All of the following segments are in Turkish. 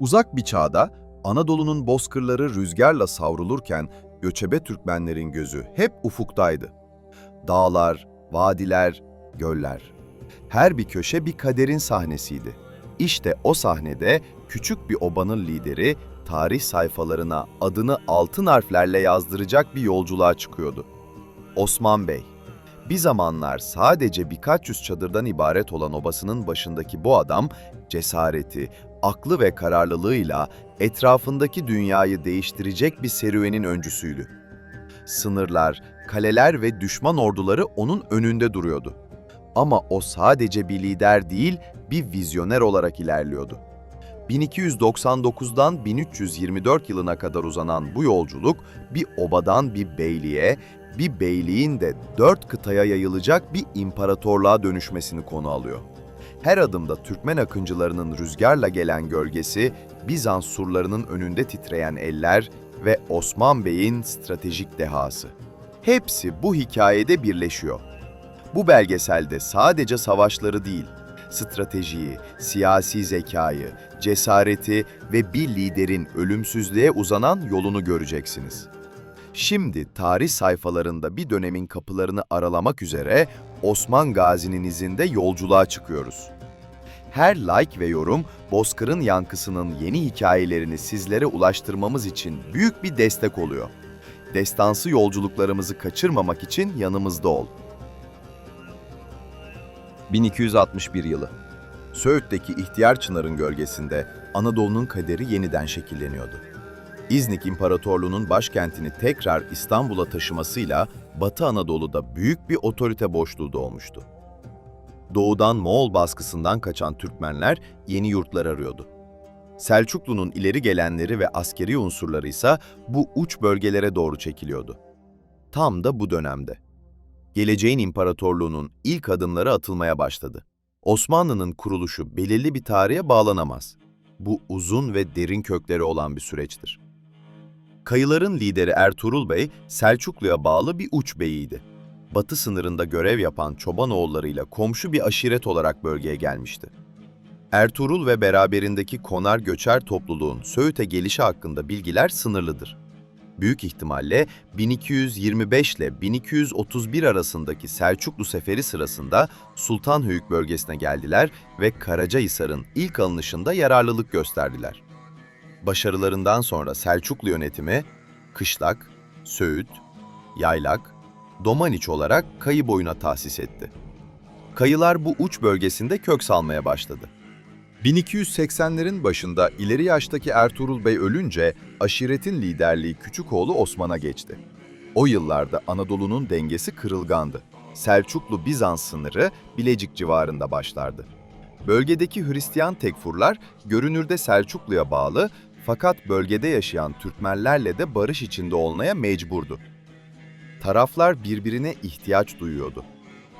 Uzak bir çağda Anadolu'nun bozkırları rüzgarla savrulurken göçebe Türkmenlerin gözü hep ufuktaydı. Dağlar, vadiler, göller. Her bir köşe bir kaderin sahnesiydi. İşte o sahnede küçük bir obanın lideri tarih sayfalarına adını altın harflerle yazdıracak bir yolculuğa çıkıyordu. Osman Bey. Bir zamanlar sadece birkaç yüz çadırdan ibaret olan obasının başındaki bu adam cesareti, aklı ve kararlılığıyla etrafındaki dünyayı değiştirecek bir serüvenin öncüsüydü. Sınırlar, kaleler ve düşman orduları onun önünde duruyordu. Ama o sadece bir lider değil, bir vizyoner olarak ilerliyordu. 1299'dan 1324 yılına kadar uzanan bu yolculuk bir obadan bir beyliğe, bir beyliğin de dört kıtaya yayılacak bir imparatorluğa dönüşmesini konu alıyor. Her adımda Türkmen akıncılarının rüzgarla gelen gölgesi, Bizans surlarının önünde titreyen eller ve Osman Bey'in stratejik dehası. Hepsi bu hikayede birleşiyor. Bu belgeselde sadece savaşları değil, stratejiyi, siyasi zekayı, cesareti ve bir liderin ölümsüzlüğe uzanan yolunu göreceksiniz. Şimdi tarih sayfalarında bir dönemin kapılarını aralamak üzere Osman Gazi'nin izinde yolculuğa çıkıyoruz. Her like ve yorum Bozkır'ın yankısının yeni hikayelerini sizlere ulaştırmamız için büyük bir destek oluyor. Destansı yolculuklarımızı kaçırmamak için yanımızda ol. 1261 yılı. Söğüt'teki ihtiyar çınarın gölgesinde Anadolu'nun kaderi yeniden şekilleniyordu. İznik İmparatorluğu'nun başkentini tekrar İstanbul'a taşımasıyla Batı Anadolu'da büyük bir otorite boşluğu doğmuştu. Doğudan Moğol baskısından kaçan Türkmenler yeni yurtlar arıyordu. Selçuklu'nun ileri gelenleri ve askeri unsurları ise bu uç bölgelere doğru çekiliyordu. Tam da bu dönemde. Geleceğin imparatorluğunun ilk adımları atılmaya başladı. Osmanlı'nın kuruluşu belirli bir tarihe bağlanamaz. Bu uzun ve derin kökleri olan bir süreçtir. Kayıların lideri Ertuğrul Bey, Selçuklu'ya bağlı bir uç beyiydi. Batı sınırında görev yapan Çobanoğullarıyla komşu bir aşiret olarak bölgeye gelmişti. Ertuğrul ve beraberindeki Konar göçer topluluğun Söğüt'e gelişi hakkında bilgiler sınırlıdır. Büyük ihtimalle 1225 ile 1231 arasındaki Selçuklu seferi sırasında Sultanhöyük bölgesine geldiler ve Karacahisar'ın ilk alınışında yararlılık gösterdiler. Başarılarından sonra Selçuklu yönetimi Kışlak, Söğüt, Yaylak, Domaniç olarak kayı boyuna tahsis etti. Kayılar bu uç bölgesinde kök salmaya başladı. 1280'lerin başında ileri yaştaki Ertuğrul Bey ölünce aşiretin liderliği küçük oğlu Osman'a geçti. O yıllarda Anadolu'nun dengesi kırılgandı. Selçuklu-Bizans sınırı Bilecik civarında başlardı. Bölgedeki Hristiyan tekfurlar görünürde Selçuklu'ya bağlı fakat bölgede yaşayan Türkmenlerle de barış içinde olmaya mecburdu. Taraflar birbirine ihtiyaç duyuyordu.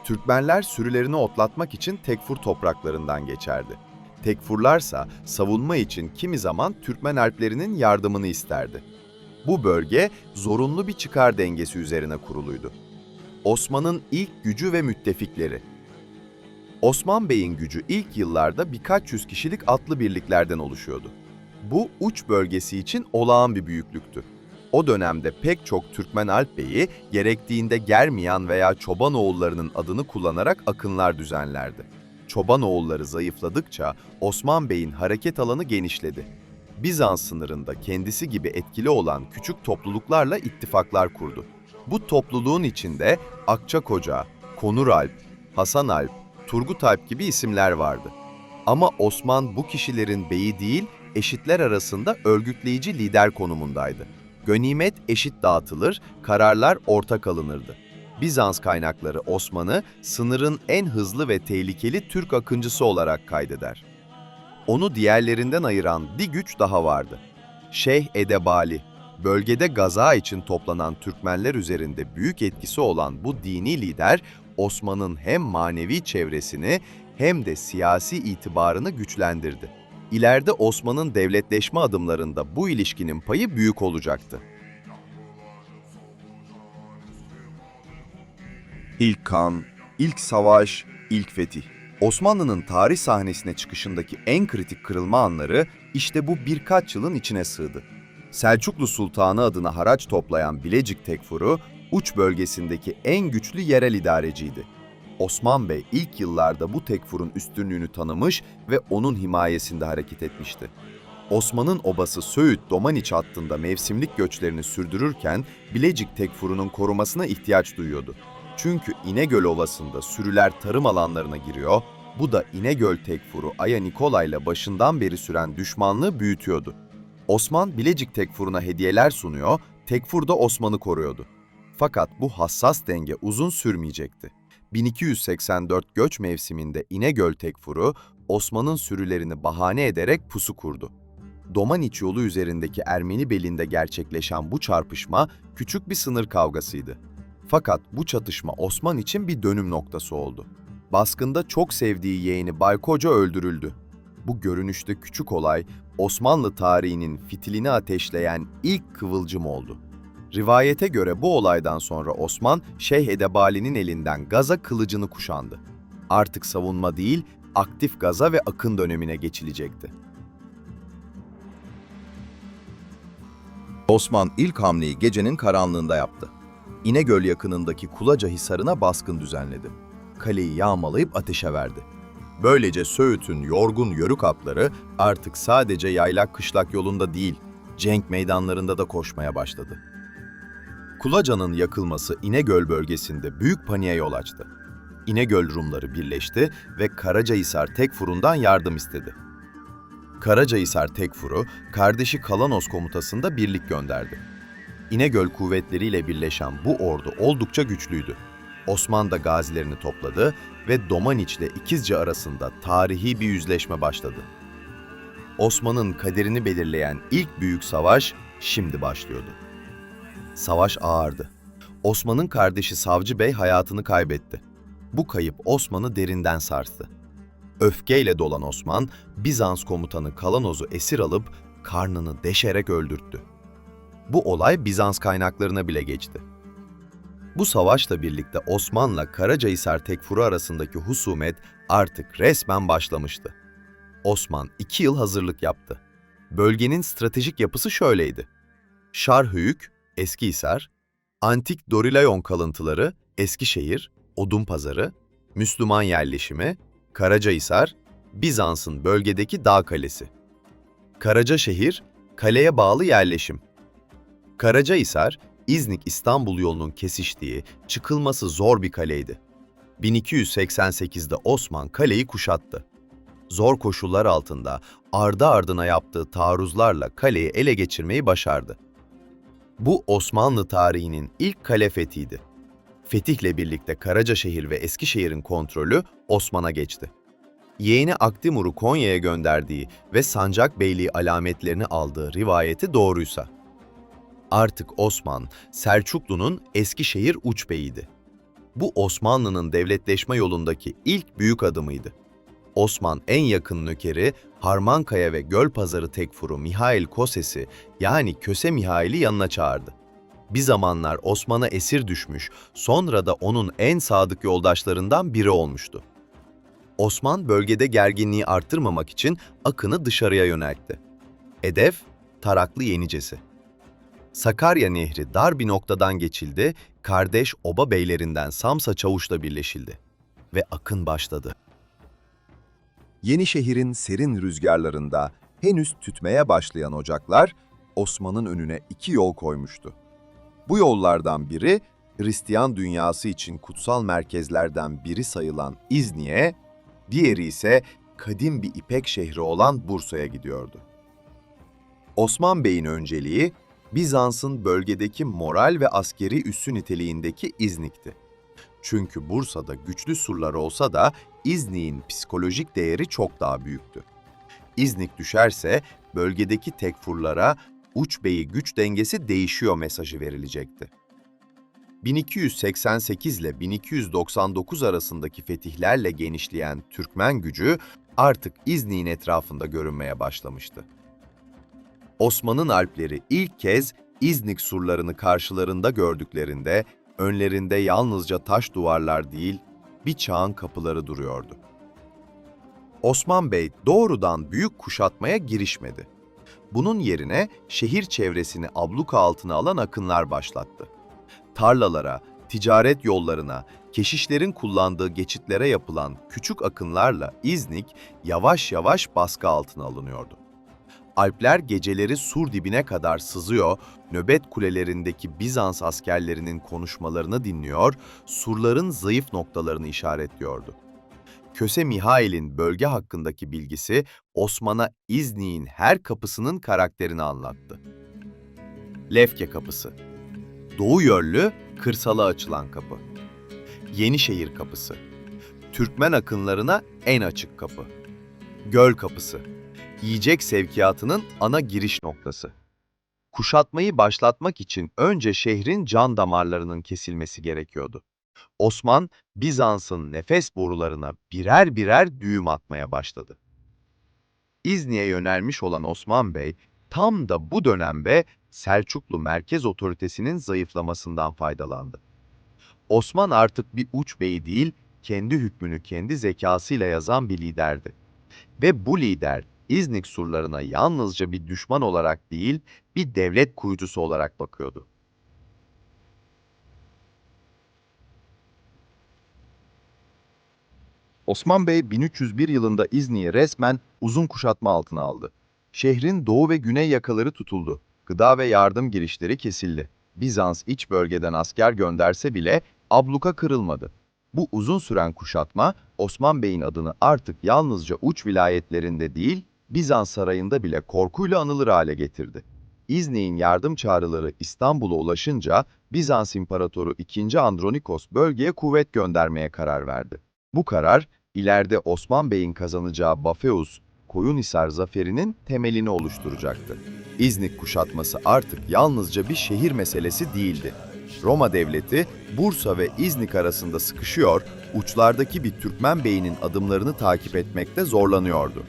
Türkmenler sürülerini otlatmak için tekfur topraklarından geçerdi. Tekfurlarsa savunma için kimi zaman Türkmen Alplerinin yardımını isterdi. Bu bölge zorunlu bir çıkar dengesi üzerine kuruluydu. Osman'ın ilk gücü ve müttefikleri Osman Bey'in gücü ilk yıllarda birkaç yüz kişilik atlı birliklerden oluşuyordu. Bu uç bölgesi için olağan bir büyüklüktü. O dönemde pek çok Türkmen Alp Bey'i gerektiğinde Germiyan veya Çobanoğullarının adını kullanarak akınlar düzenlerdi. Çobanoğulları zayıfladıkça Osman Bey'in hareket alanı genişledi. Bizans sınırında kendisi gibi etkili olan küçük topluluklarla ittifaklar kurdu. Bu topluluğun içinde Akçakoca, Konur Alp, Hasan Alp, Turgut Alp gibi isimler vardı. Ama Osman bu kişilerin beyi değil, eşitler arasında örgütleyici lider konumundaydı. Ganimet eşit dağıtılır, kararlar ortak alınırdı. Bizans kaynakları Osman'ı sınırın en hızlı ve tehlikeli Türk akıncısı olarak kaydeder. Onu diğerlerinden ayıran bir güç daha vardı. Şeyh Edebali, bölgede gaza için toplanan Türkmenler üzerinde büyük etkisi olan bu dini lider, Osman'ın hem manevi çevresini hem de siyasi itibarını güçlendirdi. İleride Osman'ın devletleşme adımlarında bu ilişkinin payı büyük olacaktı. İlk kan, ilk savaş, ilk fetih. Osmanlı'nın tarih sahnesine çıkışındaki en kritik kırılma anları İşte bu birkaç yılın içine sığdı. Selçuklu Sultanı adına haraç toplayan Bilecik Tekfuru, uç bölgesindeki en güçlü yerel idareciydi. Osman Bey ilk yıllarda bu tekfurun üstünlüğünü tanımış ve onun himayesinde hareket etmişti. Osman'ın obası Söğüt Domaniç hattında mevsimlik göçlerini sürdürürken Bilecik Tekfuru'nun korumasına ihtiyaç duyuyordu. Çünkü İnegöl Ovası'nda sürüler tarım alanlarına giriyor, bu da İnegöl Tekfuru Aya Nikolay'la başından beri süren düşmanlığı büyütüyordu. Osman Bilecik Tekfuru'na hediyeler sunuyor, Tekfur da Osman'ı koruyordu. Fakat bu hassas denge uzun sürmeyecekti. 1284 göç mevsiminde İnegöl Tekfuru, Osman'ın sürülerini bahane ederek pusu kurdu. Domaniç yolu üzerindeki Ermeni belinde gerçekleşen bu çarpışma küçük bir sınır kavgasıydı. Fakat bu çatışma Osman için bir dönüm noktası oldu. Baskında çok sevdiği yeğeni Baykoca öldürüldü. Bu görünüşte küçük olay Osmanlı tarihinin fitilini ateşleyen ilk kıvılcım oldu. Rivayete göre bu olaydan sonra Osman, Şeyh Edebali'nin elinden Gaza kılıcını kuşandı. Artık savunma değil, aktif Gaza ve akın dönemine geçilecekti. Osman ilk hamleyi gecenin karanlığında yaptı. İnegöl yakınındaki Kulaca Hisarı'na baskın düzenledi. Kaleyi yağmalayıp ateşe verdi. Böylece Söğüt'ün yorgun yörük atları artık sadece yaylak kışlak yolunda değil, cenk meydanlarında da koşmaya başladı. Kulaca'nın yakılması İnegöl bölgesinde büyük paniğe yol açtı. İnegöl Rumları birleşti ve Karacahisar Tekfur'undan yardım istedi. Karacahisar Tekfur'u kardeşi Kalanos komutasında birlik gönderdi. İnegöl kuvvetleriyle birleşen bu ordu oldukça güçlüydü. Osman da gazilerini topladı ve Domaniç ile İkizce arasında tarihi bir yüzleşme başladı. Osman'ın kaderini belirleyen ilk büyük savaş şimdi başlıyordu. Savaş ağırdı. Osman'ın kardeşi Savcı Bey hayatını kaybetti. Bu kayıp Osman'ı derinden sarstı. Öfkeyle dolan Osman, Bizans komutanı Kalanoz'u esir alıp karnını deşerek öldürttü. Bu olay Bizans kaynaklarına bile geçti. Bu savaşla birlikte Osman'la Karacahisar Tekfuru arasındaki husumet artık resmen başlamıştı. Osman iki yıl hazırlık yaptı. Bölgenin stratejik yapısı şöyleydi. Şarhöyük, Eskihisar, Antik Dorilayon kalıntıları, Eskişehir, Odunpazarı, Müslüman yerleşimi, Karacahisar, Bizans'ın bölgedeki dağ kalesi. Karacaşehir, kaleye bağlı yerleşim. Karacahisar, İznik-İstanbul yolunun kesiştiği, çıkılması zor bir kaleydi. 1288'de Osman kaleyi kuşattı. Zor koşullar altında ardı ardına yaptığı taarruzlarla kaleyi ele geçirmeyi başardı. Bu Osmanlı tarihinin ilk kale fethiydi. Fetihle birlikte Karacaşehir ve Eskişehir'in kontrolü Osman'a geçti. Yeğeni Akdimur'u Konya'ya gönderdiği ve Sancak Beyliği alametlerini aldığı rivayeti doğruysa. Artık Osman, Selçuklu'nun Eskişehir uçbeyiydi. Bu Osmanlı'nın devletleşme yolundaki ilk büyük adımıydı. Osman en yakın nökeri Harmankaya ve Gölpazarı Tekfuru Mihail Koses'i yani Köse Mihail'i yanına çağırdı. Bir zamanlar Osman'a esir düşmüş, sonra da onun en sadık yoldaşlarından biri olmuştu. Osman bölgede gerginliği arttırmamak için akını dışarıya yöneltti. Hedef, Taraklı Yenicesi. Sakarya Nehri dar bir noktadan geçildi, kardeş oba beylerinden Samsa Çavuş'la birleşildi. Ve akın başladı. Yenişehir'in serin rüzgarlarında henüz tütmeye başlayan ocaklar Osman'ın önüne iki yol koymuştu. Bu yollardan biri Hristiyan dünyası için kutsal merkezlerden biri sayılan İzni'ye, diğeri ise kadim bir İpek şehri olan Bursa'ya gidiyordu. Osman Bey'in önceliği Bizans'ın bölgedeki moral ve askeri üssü niteliğindeki İznik'ti. Çünkü Bursa'da güçlü surlar olsa da İznik'in psikolojik değeri çok daha büyüktü. İznik düşerse bölgedeki tekfurlara uç beyi güç dengesi değişiyor mesajı verilecekti. 1288 ile 1299 arasındaki fetihlerle genişleyen Türkmen gücü artık İznik'in etrafında görünmeye başlamıştı. Osman'ın Alpleri ilk kez İznik surlarını karşılarında gördüklerinde önlerinde yalnızca taş duvarlar değil, bir çağın kapıları duruyordu. Osman Bey doğrudan büyük kuşatmaya girişmedi. Bunun yerine şehir çevresini abluka altına alan akınlar başlattı. Tarlalara, ticaret yollarına, keşişlerin kullandığı geçitlere yapılan küçük akınlarla İznik yavaş yavaş baskı altına alınıyordu. Alpler geceleri sur dibine kadar sızıyor, nöbet kulelerindeki Bizans askerlerinin konuşmalarını dinliyor, surların zayıf noktalarını işaretliyordu. Köse Mihail'in bölge hakkındaki bilgisi Osman'a İznik'in her kapısının karakterini anlattı. Lefke Kapısı Doğu yönlü, kırsala açılan kapı. Yenişehir Kapısı Türkmen akınlarına en açık kapı. Göl Kapısı Yiyecek sevkiyatının ana giriş noktası. Kuşatmayı başlatmak için önce şehrin can damarlarının kesilmesi gerekiyordu. Osman, Bizans'ın nefes borularına birer birer düğüm atmaya başladı. İzni'ye yönelmiş olan Osman Bey, tam da bu dönemde Selçuklu merkez otoritesinin zayıflamasından faydalandı. Osman artık bir uç beyi değil, kendi hükmünü kendi zekasıyla yazan bir liderdi. Ve bu lider, İznik surlarına yalnızca bir düşman olarak değil, bir devlet kurucusu olarak bakıyordu. Osman Bey 1301 yılında İznik'i resmen uzun kuşatma altına aldı. Şehrin doğu ve güney yakaları tutuldu. Gıda ve yardım girişleri kesildi. Bizans iç bölgeden asker gönderse bile abluka kırılmadı. Bu uzun süren kuşatma Osman Bey'in adını artık yalnızca uç vilayetlerinde değil, Bizans sarayında bile korkuyla anılır hale getirdi. İznik'in yardım çağrıları İstanbul'a ulaşınca Bizans İmparatoru II. Andronikos bölgeye kuvvet göndermeye karar verdi. Bu karar, ileride Osman Bey'in kazanacağı Bafeus, Koyunhisar zaferinin temelini oluşturacaktı. İznik kuşatması artık yalnızca bir şehir meselesi değildi. Roma devleti Bursa ve İznik arasında sıkışıyor, uçlardaki bir Türkmen beyinin adımlarını takip etmekte zorlanıyordu.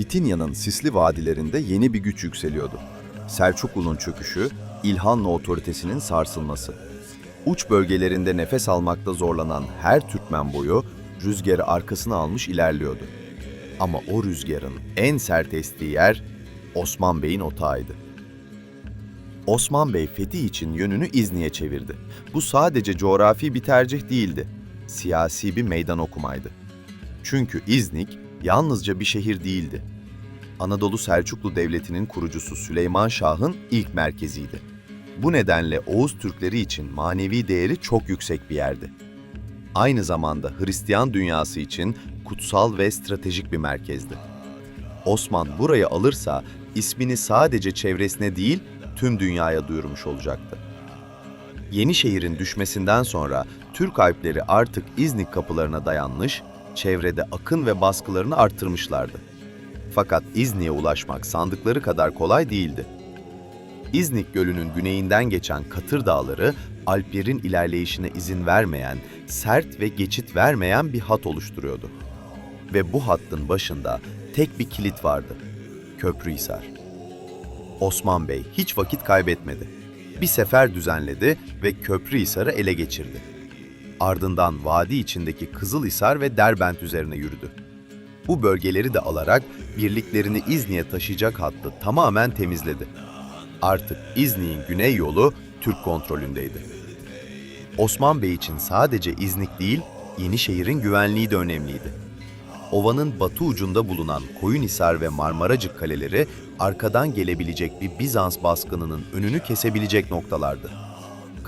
Bitinya'nın sisli vadilerinde yeni bir güç yükseliyordu. Selçuklu'nun çöküşü, İlhanlı otoritesinin sarsılması. Uç bölgelerinde nefes almakta zorlanan her Türkmen boyu rüzgarı arkasına almış ilerliyordu. Ama o rüzgarın en sert estiği yer Osman Bey'in otağıydı. Osman Bey fethi için yönünü İznik'e çevirdi. Bu sadece coğrafi bir tercih değildi, siyasi bir meydan okumaydı. Çünkü İznik yalnızca bir şehir değildi. Anadolu Selçuklu Devleti'nin kurucusu Süleyman Şah'ın ilk merkeziydi. Bu nedenle Oğuz Türkleri için manevi değeri çok yüksek bir yerdi. Aynı zamanda Hristiyan dünyası için kutsal ve stratejik bir merkezdi. Osman burayı alırsa ismini sadece çevresine değil tüm dünyaya duyurmuş olacaktı. Yenişehir'in düşmesinden sonra Türk Alpleri artık İznik kapılarına dayanmış, çevrede akın ve baskılarını arttırmışlardı. Fakat İznik'e ulaşmak sandıkları kadar kolay değildi. İznik Gölü'nün güneyinden geçen Katır Dağları, Alplerin ilerleyişine izin vermeyen, sert ve geçit vermeyen bir hat oluşturuyordu. Ve bu hattın başında tek bir kilit vardı. Köprühisar. Osman Bey hiç vakit kaybetmedi. Bir sefer düzenledi ve Köprühisar'ı ele geçirdi. Ardından vadi içindeki Kızılhisar ve Derbent üzerine yürüdü. Bu bölgeleri de alarak birliklerini İznik'e taşıyacak hattı tamamen temizledi. Artık İznik'in güney yolu Türk kontrolündeydi. Osman Bey için sadece İznik değil, Yenişehir'in güvenliği de önemliydi. Ovanın batı ucunda bulunan Koyunhisar ve Marmaracık kaleleri arkadan gelebilecek bir Bizans baskınının önünü kesebilecek noktalardı.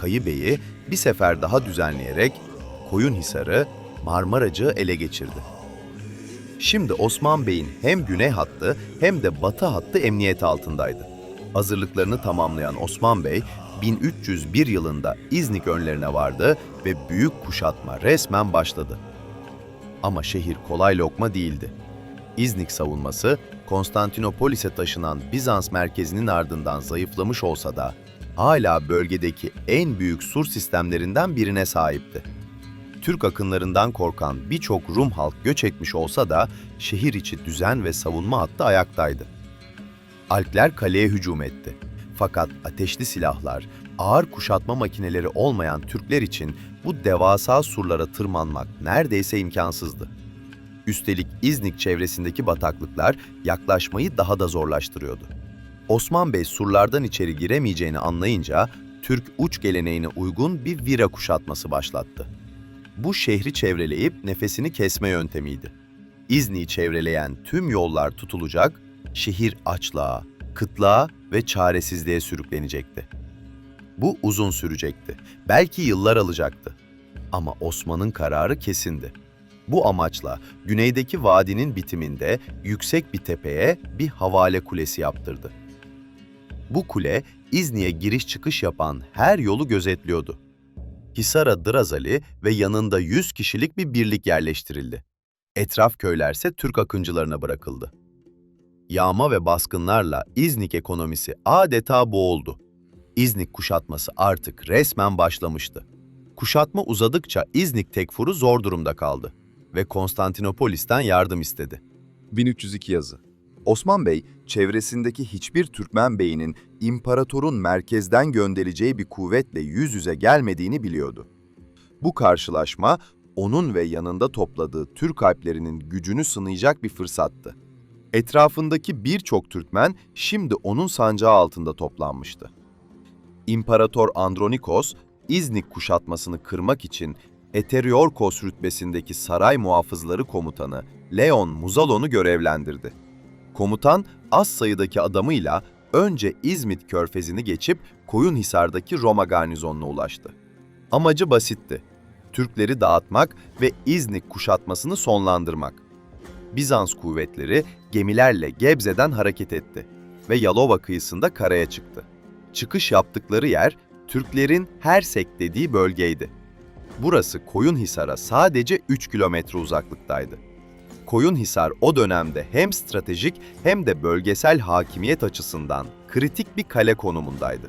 Kayı Bey'i bir sefer daha düzenleyerek Koyunhisar'ı, Marmaracık'ı ele geçirdi. Şimdi Osman Bey'in hem güney hattı hem de batı hattı emniyet altındaydı. Hazırlıklarını tamamlayan Osman Bey, 1301 yılında İznik önlerine vardı ve büyük kuşatma resmen başladı. Ama şehir kolay lokma değildi. İznik savunması, Konstantinopolis'e taşınan Bizans merkezinin ardından zayıflamış olsa da hala bölgedeki en büyük sur sistemlerinden birine sahipti. Türk akınlarından korkan birçok Rum halk göç etmiş olsa da şehir içi düzen ve savunma hattı ayaktaydı. Alpler kaleye hücum etti. Fakat ateşli silahlar, ağır kuşatma makineleri olmayan Türkler için bu devasa surlara tırmanmak neredeyse imkansızdı. Üstelik İznik çevresindeki bataklıklar yaklaşmayı daha da zorlaştırıyordu. Osman Bey surlardan içeri giremeyeceğini anlayınca Türk uç geleneğine uygun bir vira kuşatması başlattı. Bu şehri çevreleyip nefesini kesme yöntemiydi. İznik'i çevreleyen tüm yollar tutulacak, şehir açlığa, kıtlığa ve çaresizliğe sürüklenecekti. Bu uzun sürecekti. Belki yıllar alacaktı. Ama Osman'ın kararı kesindi. Bu amaçla güneydeki vadinin bitiminde yüksek bir tepeye bir havale kulesi yaptırdı. Bu kule İzni'ye giriş çıkış yapan her yolu gözetliyordu. Hisar'a Drazali ve yanında 100 kişilik bir birlik yerleştirildi. Etraf köylerse Türk akıncılarına bırakıldı. Yağma ve baskınlarla İznik ekonomisi adeta boğuldu. İznik kuşatması artık resmen başlamıştı. Kuşatma uzadıkça İznik tekfuru zor durumda kaldı ve Konstantinopolis'ten yardım istedi. 1302 yazı. Osman Bey, çevresindeki hiçbir Türkmen beyinin imparatorun merkezden göndereceği bir kuvvetle yüz yüze gelmediğini biliyordu. Bu karşılaşma, onun ve yanında topladığı Türk alplerinin gücünü sınayacak bir fırsattı. Etrafındaki birçok Türkmen şimdi onun sancağı altında toplanmıştı. İmparator Andronikos, İznik kuşatmasını kırmak için Eteriorkos rütbesindeki saray muhafızları komutanı Leon Muzalon'u görevlendirdi. Komutan az sayıdaki adamıyla önce İzmit körfezini geçip Koyunhisar'daki Roma garnizonuna ulaştı. Amacı basitti. Türkleri dağıtmak ve İznik kuşatmasını sonlandırmak. Bizans kuvvetleri gemilerle Gebze'den hareket etti ve Yalova kıyısında karaya çıktı. Çıkış yaptıkları yer Türklerin Hersek dediği bölgeydi. Burası Koyunhisar'a sadece 3 kilometre uzaklıktaydı. Koyunhisar o dönemde hem stratejik hem de bölgesel hakimiyet açısından kritik bir kale konumundaydı.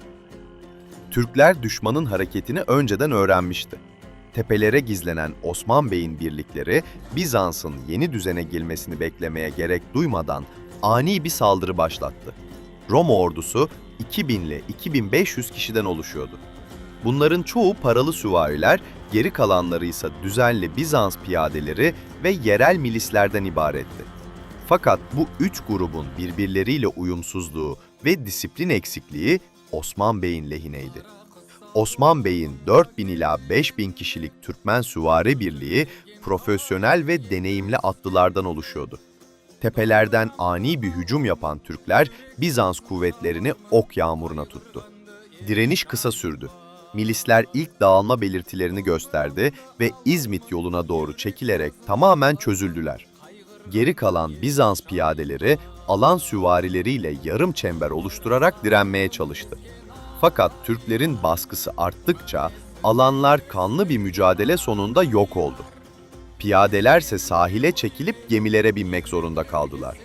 Türkler düşmanın hareketini önceden öğrenmişti. Tepelere gizlenen Osman Bey'in birlikleri Bizans'ın yeni düzene girmesini beklemeye gerek duymadan ani bir saldırı başlattı. Roma ordusu 2000 ile 2500 kişiden oluşuyordu. Bunların çoğu paralı süvariler, geri kalanları ise düzenli Bizans piyadeleri ve yerel milislerden ibaretti. Fakat bu üç grubun birbirleriyle uyumsuzluğu ve disiplin eksikliği Osman Bey'in lehineydi. Osman Bey'in 4000 ila 5000 kişilik Türkmen süvari birliği profesyonel ve deneyimli atlılardan oluşuyordu. Tepelerden ani bir hücum yapan Türkler Bizans kuvvetlerini ok yağmuruna tuttu. Direniş kısa sürdü. Milisler ilk dağılma belirtilerini gösterdi ve İzmit yoluna doğru çekilerek tamamen çözüldüler. Geri kalan Bizans piyadeleri alan süvarileriyle yarım çember oluşturarak direnmeye çalıştı. Fakat Türklerin baskısı arttıkça alanlar kanlı bir mücadele sonunda yok oldu. Piyadelerse sahile çekilip gemilere binmek zorunda kaldılar.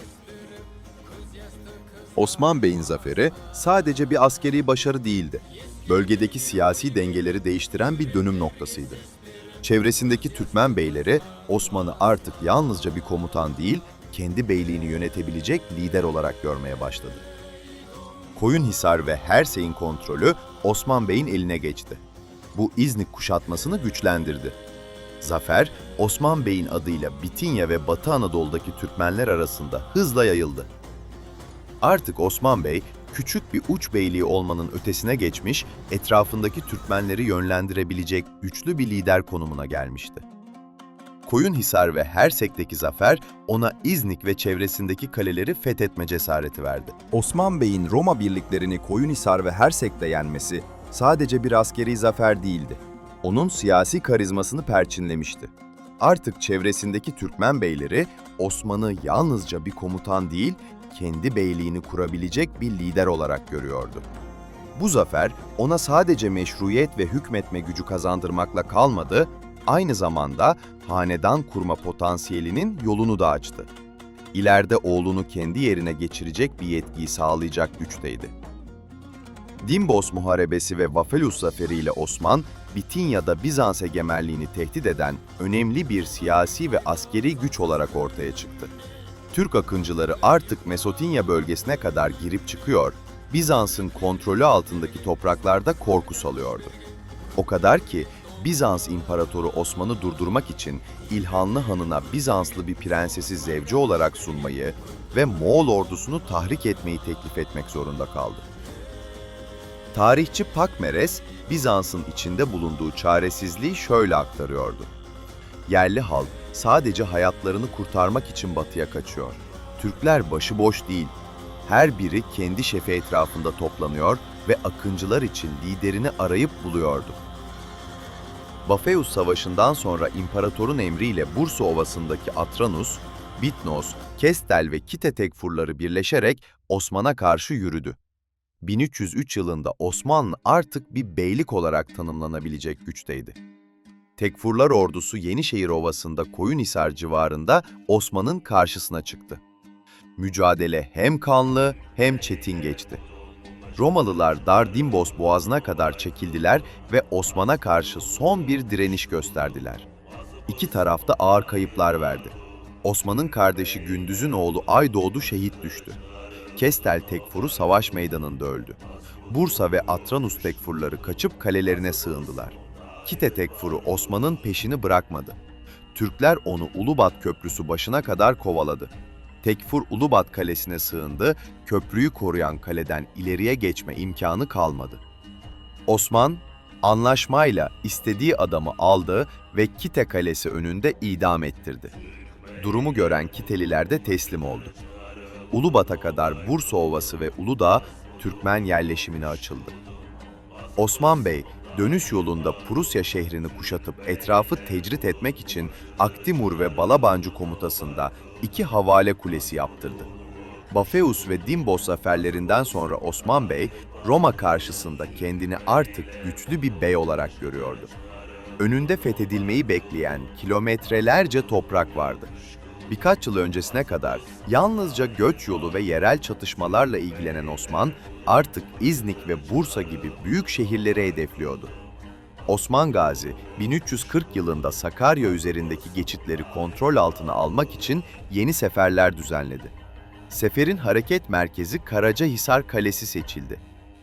Osman Bey'in zaferi sadece bir askeri başarı değildi. Bölgedeki siyasi dengeleri değiştiren bir dönüm noktasıydı. Çevresindeki Türkmen beyleri Osman'ı artık yalnızca bir komutan değil, kendi beyliğini yönetebilecek lider olarak görmeye başladı. Koyunhisar ve Hersey'in kontrolü Osman Bey'in eline geçti. Bu İznik kuşatmasını güçlendirdi. Zafer, Osman Bey'in adıyla Bitinya ve Batı Anadolu'daki Türkmenler arasında hızla yayıldı. Artık Osman Bey, küçük bir uç beyliği olmanın ötesine geçmiş, etrafındaki Türkmenleri yönlendirebilecek güçlü bir lider konumuna gelmişti. Koyunhisar ve Hersek'teki zafer ona İznik ve çevresindeki kaleleri fethetme cesareti verdi. Osman Bey'in Roma birliklerini Koyunhisar ve Hersek'te yenmesi sadece bir askeri zafer değildi. Onun siyasi karizmasını perçinlemişti. Artık çevresindeki Türkmen beyleri Osman'ı yalnızca bir komutan değil, kendi beyliğini kurabilecek bir lider olarak görüyordu. Bu zafer ona sadece meşruiyet ve hükmetme gücü kazandırmakla kalmadı, aynı zamanda hanedan kurma potansiyelinin yolunu da açtı. İleride oğlunu kendi yerine geçirecek bir yetkiyi sağlayacak güçteydi. Dimbos Muharebesi ve Vafelus Zaferi ile Osman, Bitinya'da Bizans egemenliğini tehdit eden önemli bir siyasi ve askeri güç olarak ortaya çıktı. Türk akıncıları artık Mesotinya bölgesine kadar girip çıkıyor, Bizans'ın kontrolü altındaki topraklarda korku salıyordu. O kadar ki Bizans İmparatoru Osman'ı durdurmak için İlhanlı Hanı'na Bizanslı bir prensesi zevci olarak sunmayı ve Moğol ordusunu tahrik etmeyi teklif etmek zorunda kaldı. Tarihçi Pakmeres, Bizans'ın içinde bulunduğu çaresizliği şöyle aktarıyordu. Yerli halk sadece hayatlarını kurtarmak için batıya kaçıyor. Türkler başıboş değil. Her biri kendi şefi etrafında toplanıyor ve akıncılar için liderini arayıp buluyordu. Bafeus Savaşı'ndan sonra imparatorun emriyle Bursa Ovası'ndaki Atranus, Bitnos, Kestel ve Kite tekfurları birleşerek Osman'a karşı yürüdü. 1303 yılında Osmanlı artık bir beylik olarak tanımlanabilecek güçteydi. Tekfurlar ordusu Yenişehir Ovası'nda Koyunhisar civarında Osman'ın karşısına çıktı. Mücadele hem kanlı hem çetin geçti. Romalılar Dardimbos boğazına kadar çekildiler ve Osman'a karşı son bir direniş gösterdiler. İki tarafta ağır kayıplar verdi. Osman'ın kardeşi Gündüz'ün oğlu Aydoğdu şehit düştü. Kestel Tekfur'u savaş meydanında öldü. Bursa ve Atranus Tekfurları kaçıp kalelerine sığındılar. Kite Tekfur'u Osman'ın peşini bırakmadı. Türkler onu Ulubat Köprüsü başına kadar kovaladı. Tekfur Ulubat Kalesi'ne sığındı, köprüyü koruyan kaleden ileriye geçme imkanı kalmadı. Osman, anlaşmayla istediği adamı aldı ve Kite Kalesi önünde idam ettirdi. Durumu gören Kiteliler de teslim oldu. Ulubat'a kadar Bursa Ovası ve Uludağ Türkmen yerleşimine açıldı. Osman Bey, dönüş yolunda Prusya şehrini kuşatıp etrafı tecrit etmek için Aktimur ve Balabancı komutasında iki havale kulesi yaptırdı. Bafeus ve Dimbos zaferlerinden sonra Osman Bey, Roma karşısında kendini artık güçlü bir bey olarak görüyordu. Önünde fethedilmeyi bekleyen kilometrelerce toprak vardı. Birkaç yıl öncesine kadar yalnızca göç yolu ve yerel çatışmalarla ilgilenen Osman, artık İznik ve Bursa gibi büyük şehirleri hedefliyordu. Osman Gazi, 1340 yılında Sakarya üzerindeki geçitleri kontrol altına almak için yeni seferler düzenledi. Seferin hareket merkezi Karacahisar Kalesi seçildi.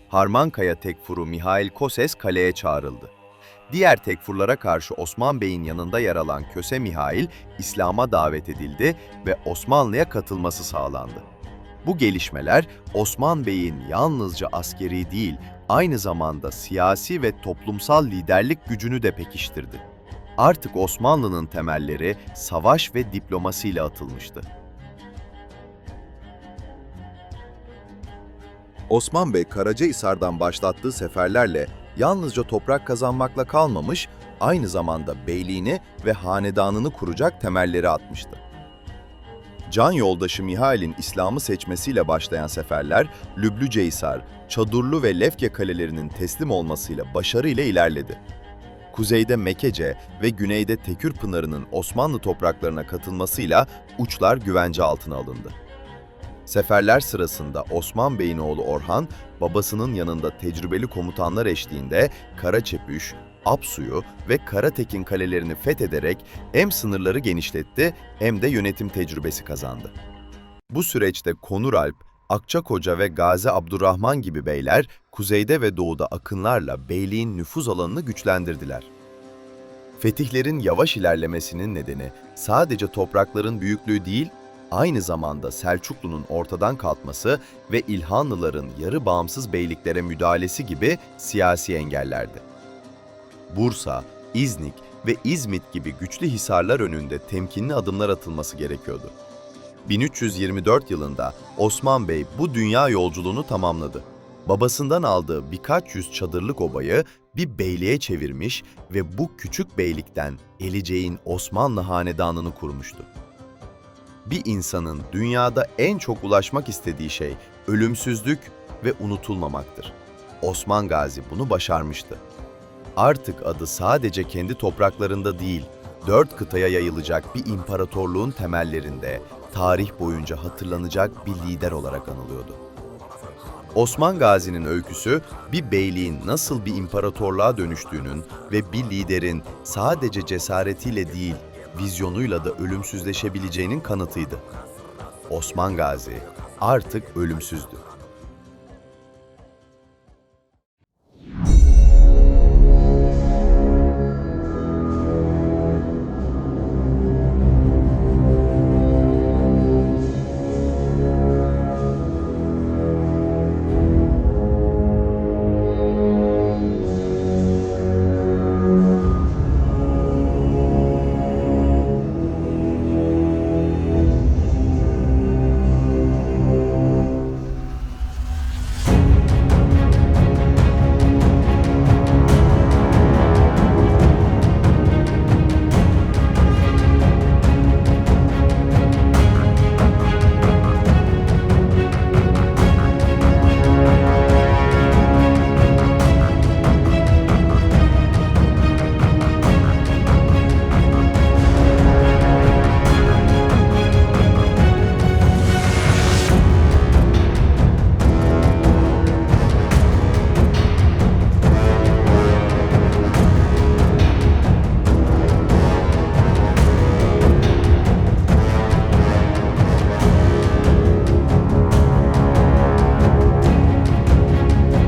Harmankaya tekfuru Mihail Koses kaleye çağrıldı. Diğer tekfurlara karşı Osman Bey'in yanında yer alan Köse Mihail, İslam'a davet edildi ve Osmanlı'ya katılması sağlandı. Bu gelişmeler Osman Bey'in yalnızca askeri değil, aynı zamanda siyasi ve toplumsal liderlik gücünü de pekiştirdi. Artık Osmanlı'nın temelleri savaş ve diplomasiyle atılmıştı. Osman Bey Karacahisar'dan başlattığı seferlerle yalnızca toprak kazanmakla kalmamış, aynı zamanda beyliğini ve hanedanını kuracak temelleri atmıştı. Can yoldaşı Mihail'in İslam'ı seçmesiyle başlayan seferler, Lüblücehisar, Çadurlu ve Lefke kalelerinin teslim olmasıyla başarıyla ilerledi. Kuzeyde Mekece ve güneyde Tekür Pınarı'nın Osmanlı topraklarına katılmasıyla uçlar güvence altına alındı. Seferler sırasında Osman Bey'in oğlu Orhan, babasının yanında tecrübeli komutanlar eşliğinde Karaçepüş, Apsu'yu ve Karatekin kalelerini fethederek hem sınırları genişletti hem de yönetim tecrübesi kazandı. Bu süreçte Konuralp, Akçakoca ve Gazi Abdurrahman gibi beyler kuzeyde ve doğuda akınlarla beyliğin nüfuz alanını güçlendirdiler. Fetihlerin yavaş ilerlemesinin nedeni sadece toprakların büyüklüğü değil, aynı zamanda Selçuklu'nun ortadan kalkması ve İlhanlıların yarı bağımsız beyliklere müdahalesi gibi siyasi engellerdi. Bursa, İznik ve İzmit gibi güçlü hisarlar önünde temkinli adımlar atılması gerekiyordu. 1324 yılında Osman Bey bu dünya yolculuğunu tamamladı. Babasından aldığı birkaç yüz çadırlık obayı bir beyliğe çevirmiş ve bu küçük beylikten Eliceğin Osmanlı hanedanını kurmuştu. Bir insanın dünyada en çok ulaşmak istediği şey ölümsüzlük ve unutulmamaktır. Osman Gazi bunu başarmıştı. Artık adı sadece kendi topraklarında değil, dört kıtaya yayılacak bir imparatorluğun temellerinde tarih boyunca hatırlanacak bir lider olarak anılıyordu. Osman Gazi'nin öyküsü bir beyliğin nasıl bir imparatorluğa dönüştüğünün ve bir liderin sadece cesaretiyle değil, vizyonuyla da ölümsüzleşebileceğinin kanıtıydı. Osman Gazi artık ölümsüzdü.